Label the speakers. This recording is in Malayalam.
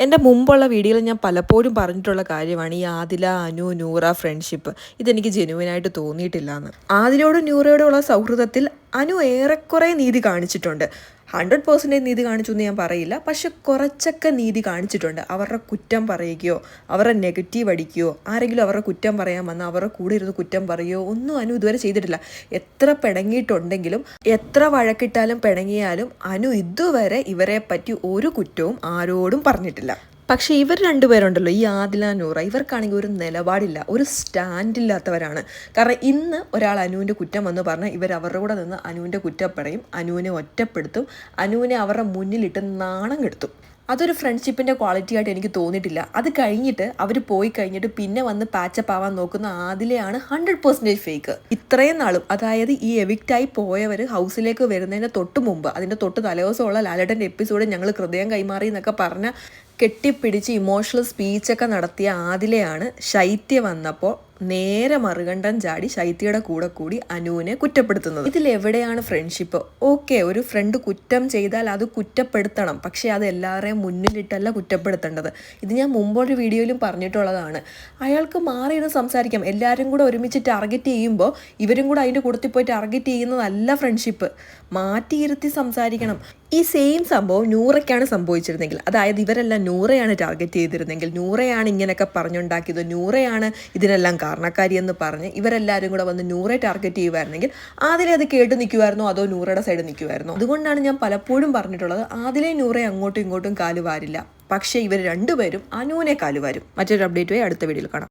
Speaker 1: എന്റെ മുമ്പുള്ള വീഡിയോയിൽ ഞാൻ പലപ്പോഴും പറഞ്ഞിട്ടുള്ള കാര്യമാണ് ഈ ആദില അനു നൂറ ഫ്രണ്ട്ഷിപ്പ് ഇതെനിക്ക് ജെനുവിനായിട്ട് തോന്നിയിട്ടില്ല എന്ന് ആദിലോടും നൂറയോടുമുള്ള സൗഹൃദത്തിൽ അനു ഏറെക്കുറെ നീതി കാണിച്ചിട്ടുണ്ട്. ഹൺഡ്രഡ് പേഴ്സന്റേജ് നീതി കാണിച്ചു എന്ന് ഞാൻ പറയില്ല. പക്ഷെ കുറച്ചൊക്കെ നീതി കാണിച്ചിട്ടുണ്ട്. അവരുടെ കുറ്റം പറയുകയോ അവരുടെ നെഗറ്റീവ് അടിക്കുകയോ ആരെങ്കിലും അവരുടെ കുറ്റം പറയാൻ വന്ന അവരുടെ കൂടെ ഇരുന്ന് കുറ്റം പറയുകയോ ഒന്നും അനു ഇതുവരെ ചെയ്തിട്ടില്ല. എത്ര പിണങ്ങിയിട്ടുണ്ടെങ്കിലും എത്ര വഴക്കിട്ടാലും പിണങ്ങിയാലും അനു ഇതുവരെ ഇവരെ പറ്റി ഒരു കുറ്റവും ആരോടും പറഞ്ഞിട്ടില്ല. പക്ഷേ ഇവർ രണ്ടുപേരുണ്ടല്ലോ ഈ ആദില നൂറ. ഇവർക്കാണെങ്കിൽ ഒരു നിലപാടില്ല ഒരു സ്റ്റാൻഡില്ലാത്തവരാണ്. കാരണം ഇന്ന് ഒരാൾ അനുവിന്റെ കുറ്റം വന്ന് പറഞ്ഞാൽ ഇവർ അവരുടെ കൂടെ നിന്ന് അനുവിന്റെ കുറ്റം പറയും അനുവിനെ ഒറ്റപ്പെടുത്തും അനുവിനെ അവരുടെ മുന്നിലിട്ട് നാണം കെടുത്തും. അതൊരു ഫ്രണ്ട്ഷിപ്പിന്റെ ക്വാളിറ്റി ആയിട്ട് എനിക്ക് തോന്നിയിട്ടില്ല. അത് കഴിഞ്ഞിട്ട് അവർ പോയി കഴിഞ്ഞിട്ട് പിന്നെ വന്ന് പാച്ചപ്പ് ആവാൻ നോക്കുന്ന ആദിലെയാണ് ഹൺഡ്രഡ് പെർസെന്റേജ് ഫേക്ക്. ഇത്രയും നാളും അതായത് ഈ എവിക്റ്റായി പോയവർ ഹൗസിലേക്ക് വരുന്നതിന്റെ തൊട്ട് മുമ്പ് അതിന്റെ തൊട്ട് തലേദിവസമുള്ള ലാലേട്ടന്റെ എപ്പിസോഡ് ഞങ്ങൾ ഹൃദയം കൈമാറി എന്നൊക്കെ പറഞ്ഞ കെട്ടിപ്പിടിച്ച് ഇമോഷണൽ സ്പീച്ചൊക്കെ നടത്തിയ ആദിലെയാണ് ശൈത്യ വന്നപ്പോൾ നേരെ മറുകണ്ടൻ ചാടി ശൈത്യയുടെ കൂടെ കൂടി അനുവിനെ കുറ്റപ്പെടുത്തുന്നത്. ഇതിൽ എവിടെയാണ് ഫ്രണ്ട്ഷിപ്പ് ഓക്കെ ഒരു ഫ്രണ്ട് കുറ്റം ചെയ്താൽ അത് കുറ്റപ്പെടുത്തണം. പക്ഷേ അത് എല്ലാവരെയും മുന്നിലിട്ടല്ല കുറ്റപ്പെടുത്തേണ്ടത്. ഇത് ഞാൻ മുമ്പൊരു വീഡിയോയിലും പറഞ്ഞിട്ടുള്ളതാണ്. അയാൾക്ക് മാറിയിരുന്ന് സംസാരിക്കാം. എല്ലാവരും കൂടെ ഒരുമിച്ച് ടാർഗറ്റ് ചെയ്യുമ്പോൾ ഇവരും കൂടെ അതിന്റെ കൂടത്തിൽ പോയി ടാർഗറ്റ് ചെയ്യുന്നതല്ല ഫ്രണ്ട്ഷിപ്പ് മാറ്റിയിരുത്തി സംസാരിക്കണം. ഈ സെയിം സംഭവം നൂറയ്ക്കാണ് സംഭവിച്ചിരുന്നെങ്കിൽ. അതായത് ഇവരെല്ലാം നൂറയാണ് ടാർഗറ്റ് ചെയ്തിരുന്നെങ്കിൽ നൂറയാണ് ഇങ്ങനെയൊക്കെ പറഞ്ഞുണ്ടാക്കിയത് നൂറയാണ് ഇതിനെല്ലാം കാരണക്കാരി എന്ന് പറഞ്ഞ് ഇവരെല്ലാവരും കൂടെ വന്ന് നൂറെ ടാർഗറ്റ് ചെയ്യുമായിരുന്നെങ്കിൽ ആദ്യം അത് കേട്ട് നിൽക്കുമായിരുന്നോ അതോ നൂറയുടെ സൈഡ് നിൽക്കുമായിരുന്നോ അതുകൊണ്ടാണ് ഞാൻ പലപ്പോഴും പറഞ്ഞിട്ടുള്ളത് ആദ്യമേ നൂറെ അങ്ങോട്ടും ഇങ്ങോട്ടും കാലുവാരില്ല പക്ഷേ ഇവർ രണ്ടുപേരും അനൂനെ കാലുവാരും മറ്റൊരു അപ്ഡേറ്റുമായി അടുത്ത വീഡിയോയിൽ കാണാം.